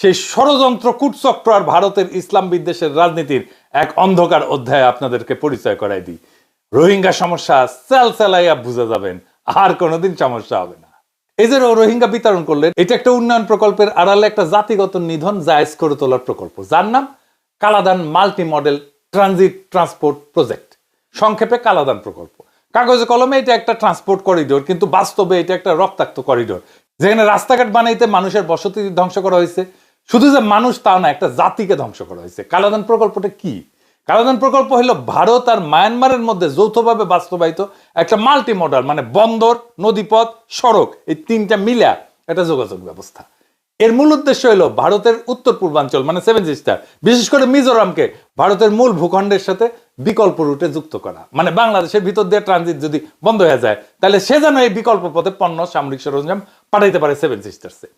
সেই ষড়যন্ত্র কূটচক্র আর ভারতের ইসলাম বিদ্বেষের রাজনীতির এক অন্ধকার অধ্যায় আপনাদেরকে পরিচয় করাই দিই। রোহিঙ্গা সমস্যা সেল সেলাইয়া বুঝে যাবেন, আর কোনোদিন সমস্যা হবে না। এই যে রোহিঙ্গা বিতরণ করলেন, এটা একটা উন্নয়ন প্রকল্পের আড়ালে একটা জাতিগত নিধন জায়জ করে তোলার প্রকল্প। যার নাম Kaladan multi modal transit transport project. সংক্ষেপে কালাদান প্রকল্প। কাগজে কলমে এটা একটা ট্রান্সপোর্ট করিডোর, কিন্তু বাস্তবে এটা একটা রক্তাক্ত করিডোর। যেখানে রাস্তাঘাট বানাইতে মানুষের বসতি ধ্বংস করা হয়েছে শুধু যে মানুষ তা না একটা জাতিকে ধ্বংস করা হয়েছে। কালাদান প্রকল্পটা কি? কালাদান প্রকল্প হলো ভারত আর মায়ানমারের মধ্যে যৌথভাবে বাস্তবায়িত একটা মাল্টি মডাল মানে বন্দর, নদীপথ, সড়ক, এই তিনটা মিলা একটা যোগাযোগ ব্যবস্থা। এর মূল উদ্দেশ্য হলো ভারতের উত্তর পূর্বাঞ্চল মানে সেভেন সিস্টার বিশেষ করে মিজোরামকে ভারতের মূল ভূখণ্ডের সাথে বিকল্প রুটে যুক্ত করা। মানে বাংলাদেশের ভিতর দিয়ে ট্রানজিট যদি বন্ধ হয়ে যায়, তাহলে সে যেন এই বিকল্প পথে পণ্য, সামরিক সরঞ্জাম পাঠাইতে পারে সেভেন সিস্টার্সে